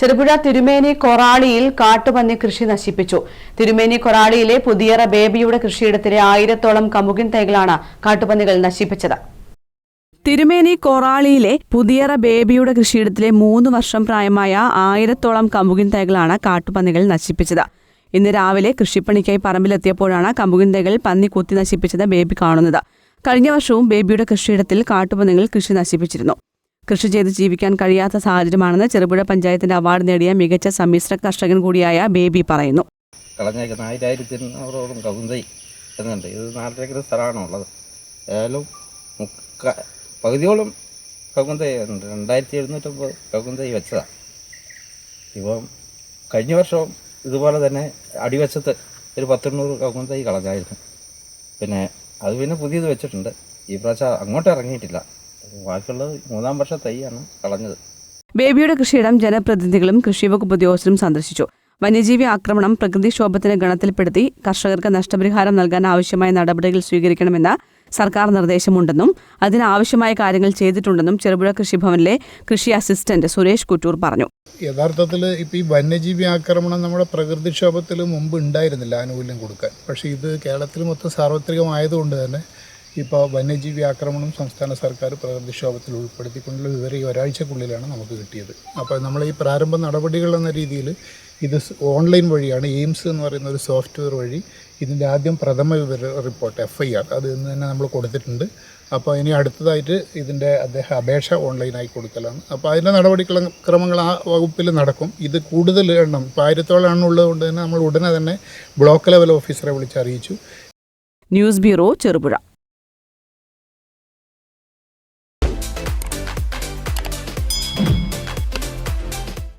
ചെറുപുഴ തിരുമേനി കൊറാളിയിൽ കാട്ടുപന്നി കൃഷി നശിപ്പിച്ചു. തിരുമേനി കൊറാളിയിലെ പുതിയറ ബേബിയുടെ കൃഷിയിടത്തിലെ ആയിരത്തോളം കമുകിൻ തൈകളാണ് കാട്ടുപന്നികൾ നശിപ്പിച്ചത്. തിരുമേനി കൊറാളിയിലെ പുതിയറ ബേബിയുടെ കൃഷിയിടത്തിലെ മൂന്ന് വർഷം പ്രായമായ ആയിരത്തോളം കമുകിൻ തൈകളാണ് കാട്ടുപന്നികൾ നശിപ്പിച്ചത്. ഇന്ന് രാവിലെ കൃഷിപ്പണിക്കായി പറമ്പിലെത്തിയപ്പോഴാണ് കമുകിൻ തൈകൾ പന്നി കുത്തി നശിപ്പിച്ചത് ബേബി കാണുന്നത്. കഴിഞ്ഞ വർഷവും ബേബിയുടെ കൃഷിയിടത്തിൽ കാട്ടുപന്നികൾ കൃഷി നശിപ്പിച്ചിരുന്നു. കൃഷി ചെയ്ത് ജീവിക്കാൻ കഴിയാത്ത സാഹചര്യമാണെന്ന് ചെറുപുഴ പഞ്ചായത്തിന്റെ അവാർഡ് നേടിയ മികച്ച സമ്മിശ്ര കർഷകൻ കൂടിയായ ബേബി പറയുന്നു. കളഞ്ഞേക്കുന്ന ആയിരത്തി ഇരുന്നൂറോളം കവുന്തൈ ഇത് നാലരേക്കർ സ്ഥലമാണ് ഉള്ളത്. ഏതായാലും മുക്ക പകുതിയോളം കവുന്തൈ ഉണ്ട്. രണ്ടായിരത്തി എഴുന്നൂറ്റമ്പത് കവുന്തൈ വെച്ചതാണ് ഇപ്പം കഴിഞ്ഞ വർഷം ഇതുപോലെ തന്നെ അടിവശത്ത് ഒരു പത്തെണ്ണൂറ് കവുന്തൈ കളഞ്ഞായിരുന്നു. പിന്നെ അത് പിന്നെ പുതിയത് വെച്ചിട്ടുണ്ട്. ഈ പ്രാവശ്യം അങ്ങോട്ട് ഇറങ്ങിയിട്ടില്ല. ബാക്കിയുള്ളത് മൂന്നാം വർഷ തൈയാണ് കളഞ്ഞത്. ബേബിയുടെ കൃഷിയിടം ജനപ്രതിനിധികളും കൃഷിവകുപ്പ് ഉദ്യോഗസ്ഥരും സന്ദർശിച്ചു. വന്യജീവി ആക്രമണം പ്രകൃതിക്ഷോഭത്തിന് ഗണത്തിൽപ്പെടുത്തി കർഷകർക്ക് നഷ്ടപരിഹാരം നൽകാൻ ആവശ്യമായ നടപടികൾ സ്വീകരിക്കണമെന്ന സർക്കാർ നിർദ്ദേശമുണ്ടെന്നും അതിനാവശ്യമായ കാര്യങ്ങൾ ചെയ്തിട്ടുണ്ടെന്നും ചെറുപുഴ കൃഷിഭവനിലെ കൃഷി അസിസ്റ്റന്റ് സുരേഷ് കുറ്റൂർ പറഞ്ഞു. യഥാർത്ഥത്തിൽ ഇപ്പോൾ ഈ വന്യജീവി ആക്രമണം നമ്മുടെ പ്രകൃതിക്ഷോഭത്തിൽ മുമ്പ് ഉണ്ടായിരുന്നില്ല ആനുകൂല്യം കൊടുക്കാൻ. പക്ഷേ ഇത് കേരളത്തിൽ മൊത്തം സാർവത്രികമായതുകൊണ്ട് തന്നെ ഇപ്പോൾ വന്യജീവി ആക്രമണം സംസ്ഥാന സർക്കാർ പ്രകൃതിക്ഷോഭത്തിൽ ഉൾപ്പെടുത്തിക്കൊണ്ടുള്ള വിവരം ഈ ഒരാഴ്ചക്കുള്ളിലാണ് നമുക്ക് കിട്ടിയത്. അപ്പോൾ നമ്മൾ ഈ പ്രാരംഭ നടപടികൾ എന്ന രീതിയിൽ ഇത് ഓൺലൈൻ വഴിയാണ് എയിംസ് എന്ന് പറയുന്ന ഒരു സോഫ്റ്റ്വെയർ വഴി ഇതിന്റെ ആദ്യം പ്രഥമ വിവര റിപ്പോർട്ട് എഫ് ഐ ആർ അത് ഇന്ന് തന്നെ നമ്മൾ കൊടുത്തിട്ടുണ്ട്. അപ്പോൾ ഇനി അടുത്തതായിട്ട് ഇതിന്റെ അദ്ദേഹം അപേക്ഷ ഓൺലൈനായി കൊടുക്കലാണ്. അപ്പോൾ അതിന്റെ നടപടിക്രമങ്ങൾ ആ വകുപ്പിൽ നടക്കും. ഇത് കൂടുതൽ എണ്ണം ഇപ്പോൾ ആയിരത്തോളം എണ്ണം ഉള്ളതുകൊണ്ട് തന്നെ നമ്മൾ ഉടനെ തന്നെ ബ്ലോക്ക് ലെവൽ ഓഫീസറെ വിളിച്ച് അറിയിച്ചു. News bureau Cherupuzha.